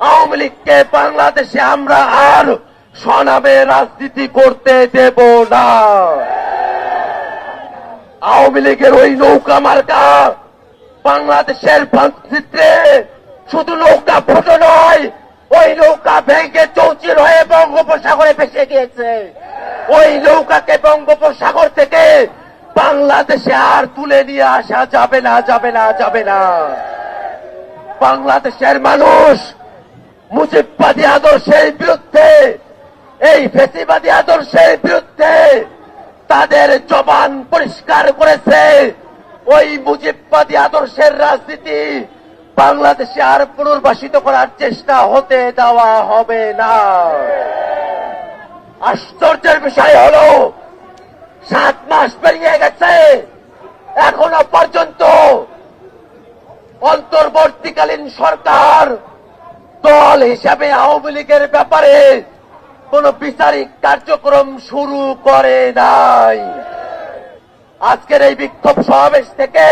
আওয়ামী লীগকে বাংলাদেশে আমরা আর সনাবে রাজনীতি করতে দেব না। আওয়ামী লীগের ওই নৌকা মার্কা বাংলাদেশের মানচিত্রে শুধু নৌকা ফুটো নয়, ওই নৌকা ভেঙে চৌচির হয়ে বঙ্গোপসাগরে ভেসে গিয়েছে। ওই নৌকাকে বঙ্গোপসাগর থেকে বাংলাদেশে আর তুলে নিয়ে আসা যাবে না যাবে না যাবে না। বাংলাদেশের মানুষ মুজিববাদী আদর্শের বিরুদ্ধে, এই ফেসিবাদী আদর্শের বিরুদ্ধে তাদের জবান পরিষ্কার করেছে। ওই মুজিববাদী আদর্শের রাজনীতি বাংলাদেশে আর পুনর্বাসিত করার চেষ্টা হতে দেওয়া হবে না। আশ্চর্যের বিষয় হলো, সাত মাস পেরিয়ে গেছে, এখনও পর্যন্ত অন্তর্বর্তীকালীন সরকার দল হিসাবে আওয়ামী লীগের ব্যাপারে কোন বিচারিক কার্যক্রম শুরু করে নাই। আজকের এই বিক্ষোভ সমাবেশ থেকে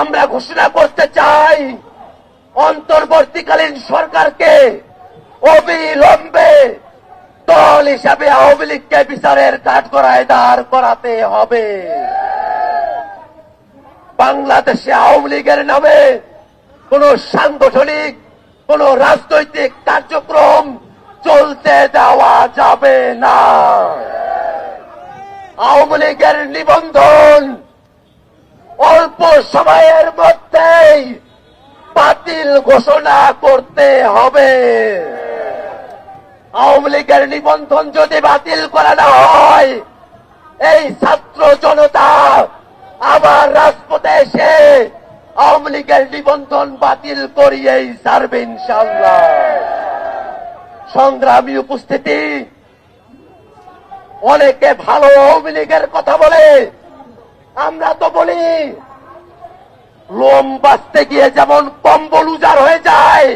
আমরা ঘোষণা করতে চাই, অন্তর্বর্তীকালীন সরকারকে অবিলম্বে দল হিসাবে আওয়ামী লীগকে বিচারের কাঠগড়ায় দাঁড় করাতে হবে। বাংলাদেশে আওয়ামী লীগের নামে কোন সাংগঠনিক কোন রাজনৈতিক কার্যক্রম চলতে দেওয়া যাবে না। আওয়ামী লীগের নিবন্ধন অল্প সময়ের মধ্যেই বাতিল ঘোষণা করতে হবে। আওয়ামী লীগের নিবন্ধন যদি বাতিল করা না হয়, এই ছাত্র জনতা আবার রাজপথে এসে আওয়ামী লীগের নিবন্ধন বাতিল করিয়েই ছাড়বে ইনশাল্লাহ সংগ্রামী উপস্থিতি, অনেকে ভালো আওয়ামী লীগের কথা বলে, আমরা তো বলি, লোম বাঁচতে গিয়ে যেমন কম্বল উজাড় হয়ে যায়,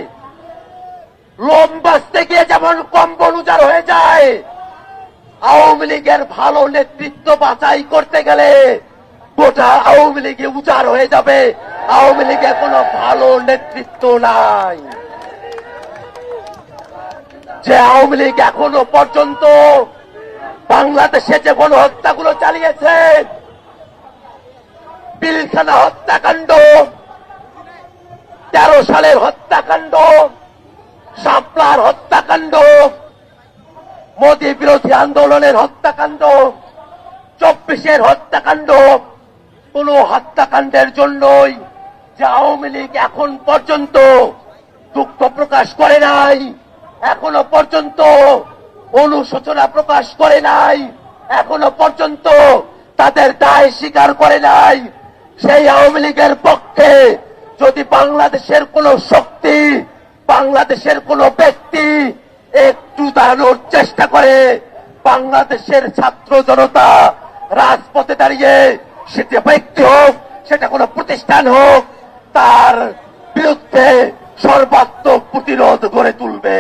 লোম বাঁচতে গিয়ে যেমন কম্বল উজাড় হয়ে যায়, আওয়ামী লীগের ভালো নেতৃত্ব বাছাই করতে গেলে গোটা আওয়ামী লীগে উজাড় হয়ে যাবে। আওয়ামী লীগে কোনো ভালো নেতৃত্ব নাই। যে আওয়ামী লীগ এখনও পর্যন্ত বাংলাদেশে যে গণহত্যাগুলো চালিয়েছে পিলখানা হত্যাকাণ্ড, তেরো সালের হত্যাকাণ্ড সাপলার হত্যাকাণ্ড, মোদী বিরোধী আন্দোলনের হত্যাকাণ্ড, চব্বিশের হত্যাকাণ্ড, কোন হত্যাকাণ্ডের জন্যই যে আওয়ামী লীগ এখন পর্যন্ত দুঃখ প্রকাশ করে নাই, এখনও পর্যন্ত অনুশোচনা প্রকাশ করে নাই, এখনও পর্যন্ত তাদের দায় স্বীকার করে নাই। সেই আওয়ামী লীগের পক্ষে যদি বাংলাদেশের কোন শক্তি, বাংলাদেশের কোন ব্যক্তি একটু দাঁড়ানোর চেষ্টা করে, বাংলাদেশের ছাত্র জনতা রাজপথে দাঁড়িয়ে সেটা ব্যক্তি হোক, সেটা কোনো প্রতিষ্ঠান হোক তার বিরুদ্ধে সর্বাত্মক প্রতিরোধ গড়ে তুলবে।